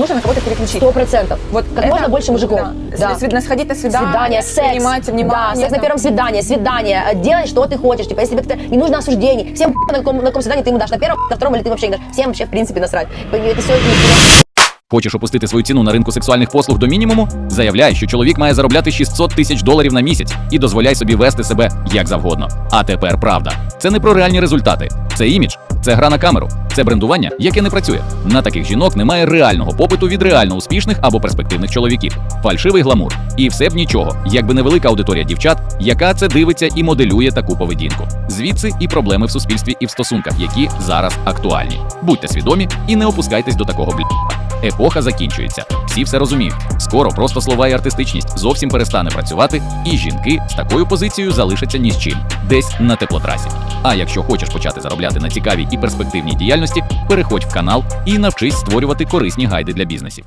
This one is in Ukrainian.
нужно на кого-то переключить. Сто процентов. Вот как это- можно больше мужиков. Да. Свид- Сходить на свидание, Свидание, секс. принимать внимание. Да, секс на там. первом свидании, свидание. э, Делай, что ты хочешь. Типа, если тебе не нужно осуждений, всем на каком, на каком свидании ты ему дашь. На первом, на втором или ты вообще не дашь. Всем вообще, в принципе, насрать. Это все Хочеш опустити свою ціну на ринку сексуальних послуг до мінімуму? Заявляй, що чоловік має заробляти 600 тисяч доларів на місяць і дозволяй собі вести себе як завгодно. А тепер правда. Це не про реальні результати, це імідж, це гра на камеру, це брендування, яке не працює. На таких жінок немає реального попиту від реально успішних або перспективних чоловіків. Фальшивий гламур. І все б нічого, якби невелика аудиторія дівчат, яка це дивиться і моделює таку поведінку. Звідси і проблеми в суспільстві і в стосунках, які зараз актуальні. Будьте свідомі і не опускайтесь до такого блі. Епоха закінчується. Всі все розуміють. Скоро просто слова і артистичність зовсім перестане працювати, і жінки з такою позицією залишаться ні з чим, десь на теплотрасі. А якщо хочеш почати заробляти на цікавій і перспективній діяльності, переходь в канал і навчись створювати корисні гайди для бізнесів.